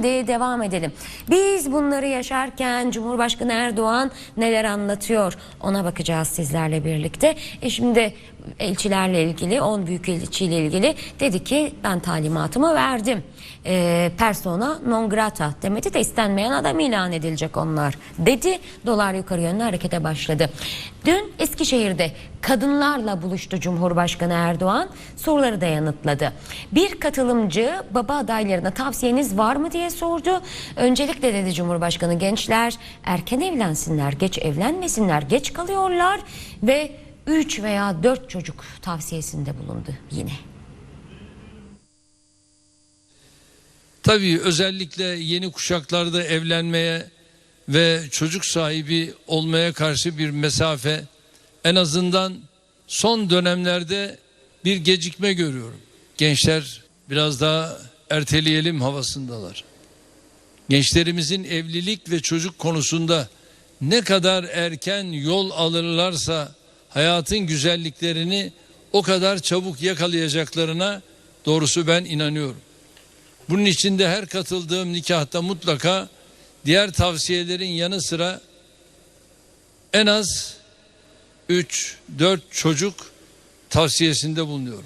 Şimdi devam edelim. Biz bunları yaşarken Cumhurbaşkanı Erdoğan neler anlatıyor ona bakacağız sizlerle birlikte. E şimdi elçilerle ilgili 10 büyük elçiyle ilgili dedi ki ben talimatımı verdim. E, persona non grata demedi de istenmeyen adam ilan edilecek onlar dedi. Dolar yukarı yönlü harekete başladı. Dün Eskişehir'de kadınlarla buluştu Cumhurbaşkanı Erdoğan soruları da yanıtladı. Bir katılımcı baba adaylarına tavsiyeniz var mı diye sordu. Öncelikle dedi Cumhurbaşkanı gençler erken evlensinler, geç evlenmesinler, geç kalıyorlar ve 3 veya 4 çocuk tavsiyesinde bulundu yine. Tabii özellikle yeni kuşaklarda evlenmeye ve çocuk sahibi olmaya karşı bir mesafe en azından son dönemlerde bir gecikme görüyorum. Gençler biraz daha erteleyelim havasındalar. Gençlerimizin evlilik ve çocuk konusunda ne kadar erken yol alırlarsa hayatın güzelliklerini o kadar çabuk yakalayacaklarına doğrusu ben inanıyorum. Bunun için de her katıldığım nikahta mutlaka diğer tavsiyelerin yanı sıra en az 3-4 çocuk tavsiyesinde bulunuyorum.